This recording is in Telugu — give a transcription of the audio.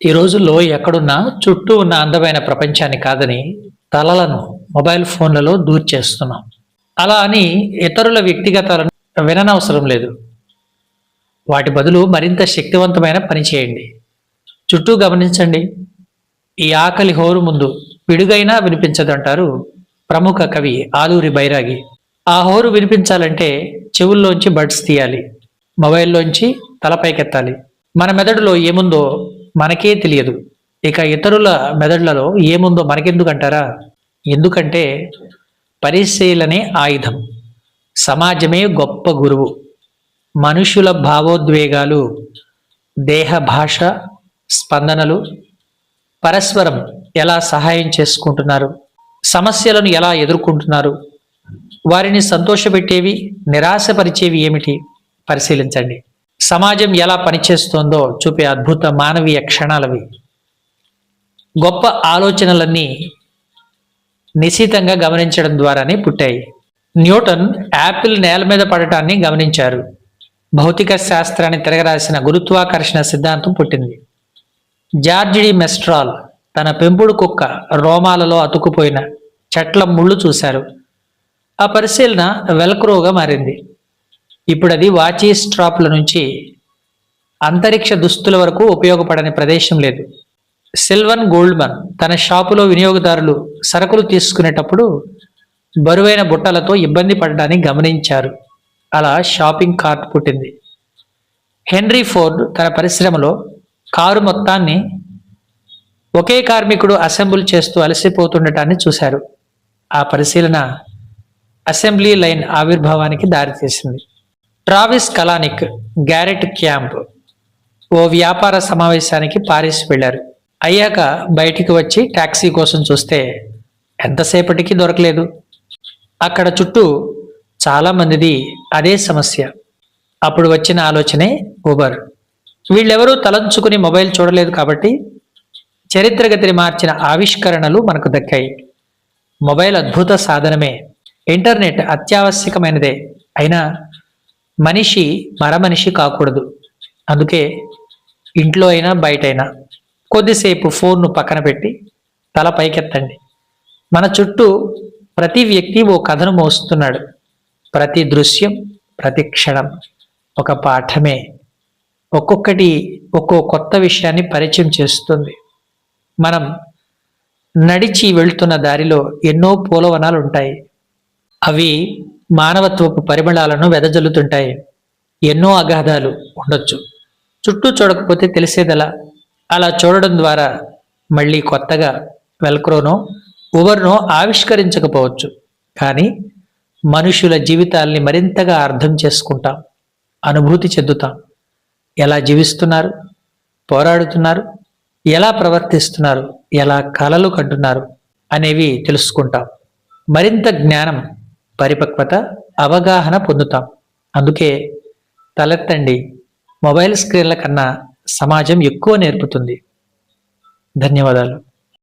ఈ రోజుల్లో ఎక్కడున్నా చుట్టూ ఉన్న అందమైన ప్రపంచాన్ని కాదని తలలను మొబైల్ ఫోన్లలో దూర్ చేస్తున్నాం. అలా అని ఇతరుల వ్యక్తిగతాలను విననవసరం లేదు. వాటి బదులు మరింత శక్తివంతమైన పని చేయండి. చుట్టూ గమనించండి. ఈ ఆకలి హోరు ముందు పిడుగైనా వినిపించదంటారు ప్రముఖ కవి ఆలూరి బైరాగి. ఆ హోరు వినిపించాలంటే చెవుల్లోంచి బడ్స్ తీయాలి. మొబైల్లోంచి తలపైకెత్తాలి. మన మెదడులో ఏముందో మనకే తెలియదు. ఇక ఇతరుల మెదడులలో ఏముందో మనకెందుకంటారా? ఎందుకంటే పరిశీలనే ఆయుధం. సమాజమే గొప్ప గురువు. మనుషుల భావోద్వేగాలు దేహ భాష స్పందనలు పరస్పరం ఎలా సహాయం చేసుకుంటున్నారు? సమస్యలను ఎలా ఎదుర్కొంటున్నారు? వారిని సంతోషపెట్టేవి నిరాశపరిచేవి ఏమిటి? పరిశీలించండి. సమాజం ఎలా పనిచేస్తోందో చూపే అద్భుత మానవీయ క్షణాలవి. గొప్ప ఆలోచనలన్నీ నిశితంగా గమనించడం ద్వారానే పుట్టాయి. న్యూటన్ యాపిల్ నేల మీద పడటాన్ని గమనించారు. భౌతిక శాస్త్రాన్ని తిరగరాసిన గురుత్వాకర్షణ సిద్ధాంతం పుట్టింది. జార్జిడి మెస్ట్రాల్ తన పెంపుడు కుక్క రోమాలలో అతుక్కుపోయిన చెట్ల ముళ్ళు చూశారు. ఆ పరిశీలన వెల్క్రోగా మారింది. ఇప్పుడు అది వాచీ స్ట్రాప్ల నుంచి అంతరిక్ష దుస్తుల వరకు ఉపయోగపడని ప్రదేశం లేదు. సిల్వన్ గోల్డ్మన్ తన షాపులో వినియోగదారులు సరుకులు తీసుకునేటప్పుడు బరువైన బుట్టలతో ఇబ్బంది పడడాన్ని గమనించారు. అలా షాపింగ్ కార్ట్ పుట్టింది. హెన్రీ ఫోర్డ్ తన పరిశ్రమలో కారు మొత్తాన్ని ఒకే కార్మికుడు అసెంబుల్ చేస్తూ అలసిపోతుండటాన్ని చూశారు. ఆ పరిశీలన అసెంబ్లీ లైన్ ఆవిర్భావానికి దారితీసింది. ట్రావిస్ కలానిక్ గ్యారెట్ క్యాంప్ ఓ వ్యాపార సమావేశానికి పారిస్ వెళ్ళారు. అయ్యాక బయటికి వచ్చి ట్యాక్సీ కోసం చూస్తే ఎంతసేపటికి దొరకలేదు. అక్కడ చుట్టూ చాలామందిది అదే సమస్య. అప్పుడు వచ్చిన ఆలోచనే ఊబర్. వీళ్ళెవరూ తలంచుకుని మొబైల్ చూడలేదు కాబట్టి చరిత్రగతిని మార్చిన ఆవిష్కరణలు మనకు దక్కాయి. మొబైల్ అద్భుత సాధనమే. ఇంటర్నెట్ అత్యావశ్యకమైనదే. అయినా మనిషి మరమనిషి కాకూడదు. అందుకే ఇంట్లో అయినా బయటైనా కొద్దిసేపు ఫోన్ను పక్కన పెట్టి తల పైకెత్తండి. మన చుట్టూ ప్రతి వ్యక్తి ఓ కథను మోస్తున్నాడు. ప్రతి దృశ్యం ప్రతి క్షణం ఒక పాఠమే. ఒక్కొక్కటి ఒక్కో కొత్త విషయాన్ని పరిచయం చేస్తుంది. మనం నడిచి వెళ్తున్న దారిలో ఎన్నో పూలవనాలు ఉంటాయి అవి మానవత్వపు పరిమళాలను వెదజల్లుతుంటాయి. ఎన్నో అగాధాలు ఉండొచ్చు. చుట్టూ చూడకపోతే తెలిసేదలా? అలా చూడడం ద్వారా మళ్ళీ కొత్తగా వెల్క్రోనో ఉవర్నో ఆవిష్కరించకపోవచ్చు. కానీ మనుషుల జీవితాల్ని మరింతగా అర్థం చేసుకుంటాం. అనుభూతి చెందుతాం. ఎలా జీవిస్తున్నారు? పోరాడుతున్నారు? ఎలా ప్రవర్తిస్తున్నారు? ఎలా కలలు కంటున్నారు? అనేవి తెలుసుకుంటాం. మరింత జ్ఞానం పరిపక్వత అవగాహన పొందుతాం. అందుకే తలెత్తండి. మొబైల్ స్క్రీన్ల కన్నా సమాజం ఎక్కువ నేర్పుతుంది. ధన్యవాదాలు.